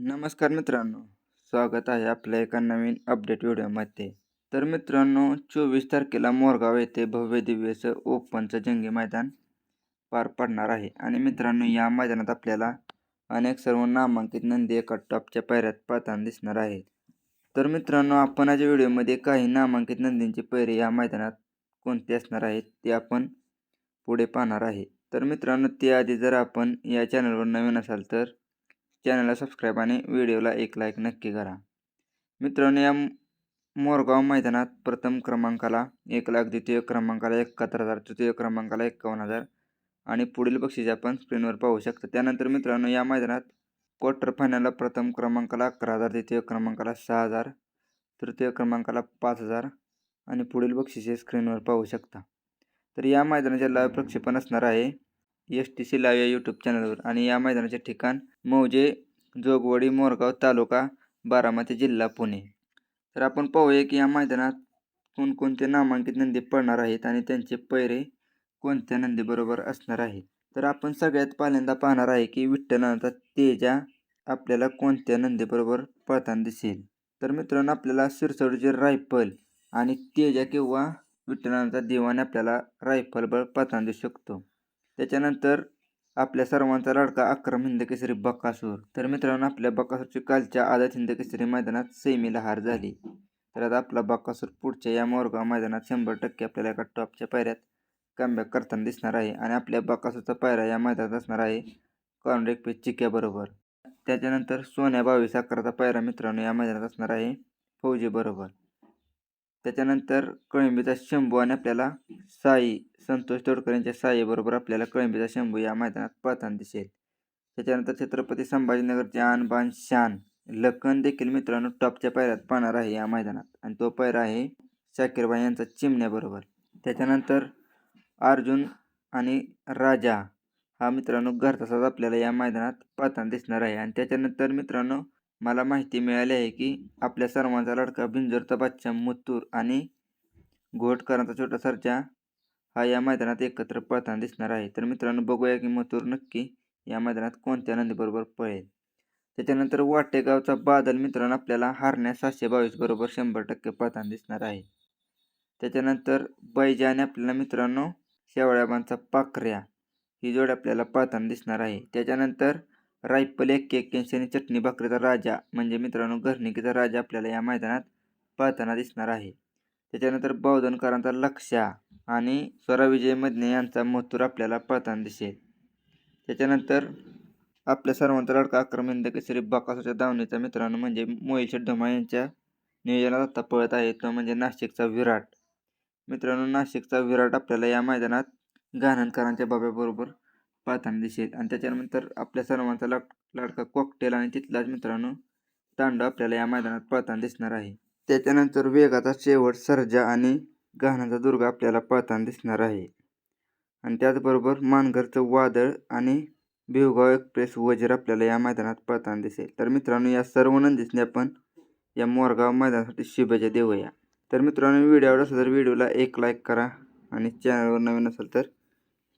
नमस्कार मित्रांनो स्वागत आहे आपल्या एका नवीन अपडेट व्हिडिओमध्ये. तर मित्रांनो चोवीस तारखेला मोरगाव येथे भव्य दिव्यचं ओपनचं जंगी मैदान पार पडणार आहे. आणि मित्रांनो या मैदानात आपल्याला अनेक सर्व नामांकित नंदी एका टॉपच्या पायऱ्यात पळताना दिसणार आहेत. तर मित्रांनो आपण आज व्हिडिओमध्ये काही नामांकित नंदींचे पैरे या मैदानात कोणते असणार आहेत ते आपण पुढे पाहणार आहे. तर मित्रांनो त्याआधी जर आपण या चॅनलवर नवीन असाल तर चॅनलला सबस्क्राईब आणि व्हिडिओला एक लाईक नक्की करा. मित्रांनो या मोरगाव मैदानात प्रथम क्रमांकाला एक लाख द्वितीय क्रमांकाला एकाहत्तर हजार तृतीय क्रमांकाला एकावन्न हजार आणि पुढील बक्षीस आपण स्क्रीनवर पाहू शकता. त्यानंतर मित्रांनो या मैदानात क्वार्टर फायनलला प्रथम क्रमांकाला अकरा हजार द्वितीय क्रमांकाला सहा हजार तृतीय क्रमांकाला पाच हजार आणि पुढील बक्षिसे स्क्रीनवर पाहू शकता. तर या मैदानाचे लाईव्ह प्रक्षेपण असणार आहे. एस टी सी लाईव्ह या यूट्यूब चॅनलवर आणि या मैदानाचे ठिकाण मौजे जोगवडी मोरगाव तालुका बारामती जिल्हा पुणे. तर आपण पाहूया की या मैदानात कोणकोणते नामांकित नंदी पडणार आहेत आणि त्यांचे पैरे कोणत्या नंदीबरोबर असणार आहेत? तर आपण सगळ्यात पहिल्यांदा पाहणार आहे की विठ्ठलांचा तेजा आपल्याला कोणत्या नंदीबरोबर पळताना दिसेल? तर मित्रांनो आपल्याला सिरसोडचे रायफल आणि तेजा किंवा विठ्ठलांचा दिवाने आपल्याला रायफलबळ पळताना दिसू शकतो. त्याच्यानंतर आपल्या सर्वांचा लाडका अक्रम हिंद केसरी बकासूर. तर मित्रांनो आपल्या बकासूरची कालच्या आदत हिंद केसरी मैदानात सेमीला हार झाली. तर आता आपला बकासूर पुढच्या या मोरगाव मैदानात शंभर टक्के आपल्याला एका टॉपच्या पायऱ्यात कमबॅक करताना दिसणार आहे आणि आपल्या बकासूरचा पायरा या मैदानात असणार आहे कॉन्ड्रेक पे चिक्याबरोबर. त्याच्यानंतर सोन्या बावीस अकराचा पायरा मित्रांनो या मैदानात असणार आहे फौजीबरोबर. त्याच्यानंतर कळंबीचा शंभू आणि आपल्याला साई संतोष तोडकर यांच्या साईबरोबर आपल्याला कळंबीचा शंभू या मैदानात पाहताना दिसेल. त्याच्यानंतर छत्रपती संभाजीनगरचे आणबान शान लखन देखील मित्रांनो टॉपच्या पायऱ्यात पाहणार आहे या मैदानात. आणि तो पायरा आहे शाकीरबाई यांचा चिमण्याबरोबर. त्याच्यानंतर अर्जुन आणि राजा हा मित्रांनो घरतसाच आपल्याला या मैदानात पाहताना दिसणार आहे. आणि त्याच्यानंतर मित्रांनो मला माहिती मिळाली आहे की आपल्या सर्वांचा लडका बिंजोरचा बच्चा मुत्तूर आणि घोटकरांचा छोटा सरजा हा या मैदानात एकत्र पळताना दिसणार आहे. तर मित्रांनो बघूया की मथूर नक्की या मैदानात कोणत्या नंदीबरोबर पळेल. त्याच्यानंतर वाटेगावचा बादल मित्रांनो आपल्याला हारण्यास सातशे बावीस बरोबर शंभर टक्के पळताना दिसणार आहे. त्याच्यानंतर बैजाने आपल्याला मित्रांनो शेवळ्याबांचा पाखऱ्या ही जोड आपल्याला पळताना दिसणार आहे. त्याच्यानंतर रायफल एक्के एक्क्याऐंशी आणि चटणी भाकरीचा राजा म्हणजे मित्रांनो घरणिकीचा राजा आपल्याला या मैदानात पळताना दिसणार आहे. त्याच्यानंतर बौधनकरांचा लक्षा आणि स्वरा मधने यांचा मथुर आपल्याला पळताना दिसेल. त्याच्यानंतर आपल्या सर्वांचा लडका आक्रमण केसरी बकासूच्या दावणीचा मित्रांनो म्हणजे मोहित ढमा यांच्या नियोजनात आता पळत आहे. तो म्हणजे नाशिकचा विराट. मित्रांनो नाशिकचा विराट आपल्याला या मैदानात गाणणकरांच्या बाब्याबरोबर पाहताना दिसेल आणि त्याच्यानंतर आपल्या सर्वांचा लाड लाडका कॉकटेल आणि तिथलाच मित्रांनो तांडव आपल्याला या मैदानात पळताना दिसणार आहे. त्याच्यानंतर वेगाचा शेवट सर्जा आणि गहनाचा दुर्गा आपल्याला पळताना दिसणार आहे. आणि त्याचबरोबर मानघरचं वादळ आणि भिवगाव एक्सप्रेस वजीर आपल्याला या मैदानात पळताना दिसेल. तर मित्रांनो या सर्व नंदीसने आपण या मोरगाव मैदानासाठी शुभेच्छा देऊया. तर मित्रांनो व्हिडिओ आवडला असेल तर व्हिडिओला एक लाईक करा आणि चॅनलवर नवीन असेल तर